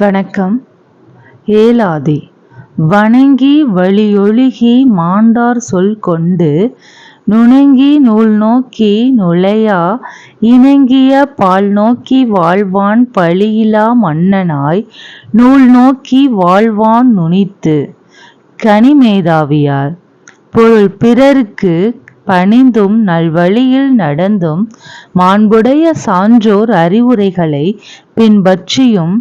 வணக்கம். ஏலாதி வணங்கி வழியொழுகி மாண்டார் சொல் கொண்டு நுணங்கி நூல் நோக்கி நுழையா இணங்கிய பால் நோக்கி வாழ்வான் பழியிலா மன்னனாய் நூல் நோக்கி வாழ்வான் நுனித்து கனிமேதாவியார் பொருள் பிறருக்கு பணிந்தும் நல்வழியில் நடந்தும் மாண்புடைய சான்றோர் அறிவுரைகளை பின்பற்றியும்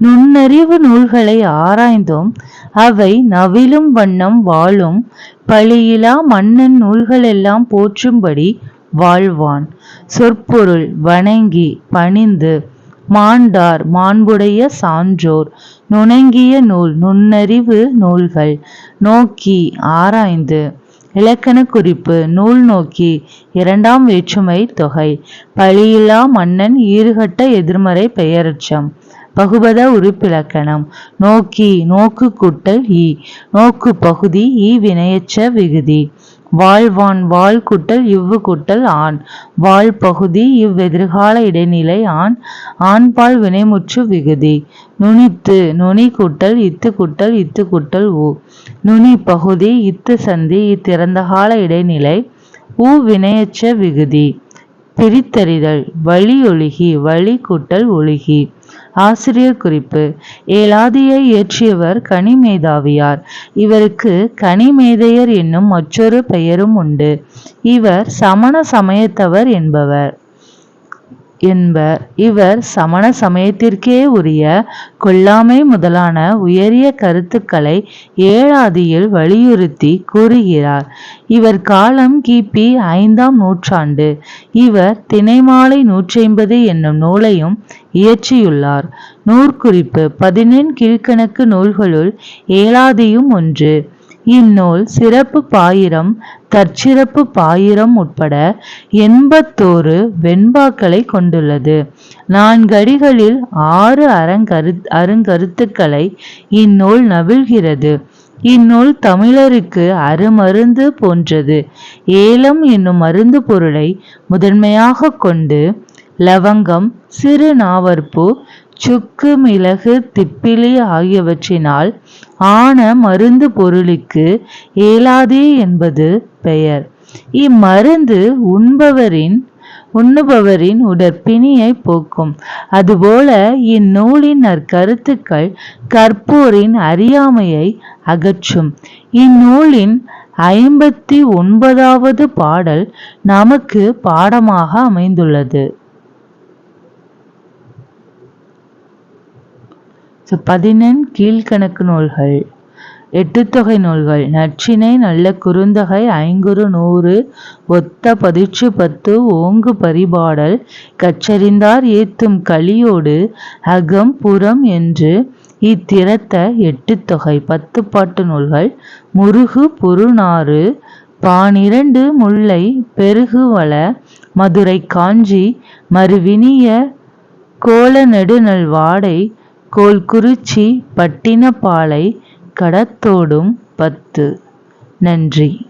நுண்ணறிவு நூல்களை ஆராய்ந்தும். அவை நவிலும் வண்ணம் வாழும். பழியிலா மன்னன் நூல்களெல்லாம் போற்றும்படி வாழ்வான். சொற்பொருள் வணங்கி பணிந்து மாண்டார் மாண்புடைய சான்றோர். நுணங்கிய நூல் நுண்ணறிவு நூல்கள் நோக்கி ஆராய்ந்து. இலக்கண குறிப்பு நூல் நோக்கி இரண்டாம் வேற்றுமை தொகை. பழியிலா மன்னன் ஈறுகட்ட எதிர்மறை பெயரச்சம். பகுபத உறுப்பிலக்கணம் நோக்கி நோக்கு கூட்டல் ஈ. நோக்கு பகுதி ஈ வினையச்ச விகுதி. வாழ்வான் வாழ் கூட்டல் இவ்வு குட்டல் ஆண். வாழ் பகுதி இவ்வெதிர்கால இடைநிலை ஆண். ஆண்பால் வினைமுற்று விகுதி. நுனித்து நுனி கூட்டல் இத்து குட்டல் இத்து குட்டல் ஊ. நுனி பகுதி இத்து சந்தி இத்திறந்தகால இடைநிலை ஊ வினையச்ச விகுதி. பிரித்தறிதல் வழி ஒழுகி வழி கூட்டல் ஒழுகி. ஆசிரியர் குறிப்பு. ஏலாதியை இயற்றியவர் கனிமேதாவியார். இவருக்கு கனிமேதையர் என்னும் மற்றொரு பெயரும் உண்டு. இவர் சமண சமயத்தவர் என்பவர். என்பர் இவர் சமண சமயத்திற்கே உரிய கொல்லாமை முதலான உயரிய கருத்துக்களை ஏழாதியில் வலியுறுத்தி கூறுகிறார். இவர் காலம் கிபி ஐந்தாம் நூற்றாண்டு. இவர் திணைமாலை நூற்றைம்பது என்னும் நூலையும் இயற்றியுள்ளார். நூற்குறிப்பு பதினெண் கீழ்கணக்கு நூல்களுள் ஏழாதியும் ஒன்று. இந்நூல் சிறப்பு பாயிரம் தற்சிறப்பு பாயிரம் உட்பட எண்பத்தோரு வெண்பாக்களை கொண்டுள்ளது. நான்கடிகளில் ஆறு அறங்கரு அருங்கருத்துக்களை இந்நூல் நவிழ்கிறது. இந்நூல் தமிழருக்கு அருமருந்து போன்றது. ஏலம் என்னும் மருந்து பொருளை முதன்மையாக கொண்டு லவங்கம் சிறு நாவற்பூ சுக்கு மிளகு திப்பிலி ஆகியவற்றினால் ஆன மருந்து பொருளுக்கு ஏலாதே என்பது பெயர். இம்மருந்து உண்பவரின் உண்ணுபவரின் உடற்பிணியை போக்கும். அதுபோல இந்நூலின் நற்கருத்துக்கள் கற்போரின் அறியாமையை அகற்றும். இந்நூலின் ஐம்பத்தி ஒன்பதாவது பாடல் நமக்கு பாடமாக அமைந்துள்ளது. ஸோ பதினெண் கீழ்கணக்கு நூல்கள். எட்டுத்தொகை நூல்கள். நற்றினை நல்ல குறுந்தொகை ஐங்குறு நூறு ஒத்த பதிற்று பத்து ஓங்கு பரிபாடல் கச்சறிந்தார் ஏத்தும் களியோடு அகம் புறம் என்று இத்திறத்த எட்டுத்தொகை பத்து பாட்டு நூல்கள். முருகு பொருநாறு பானிரண்டு முல்லை பெருகுவள மதுரை காஞ்சி மறுவினிய கோல நெடுநல் வாடை கோல்குறிச்சி பட்டினப்பாலை கடத்தோடும் பத்து. நன்றி.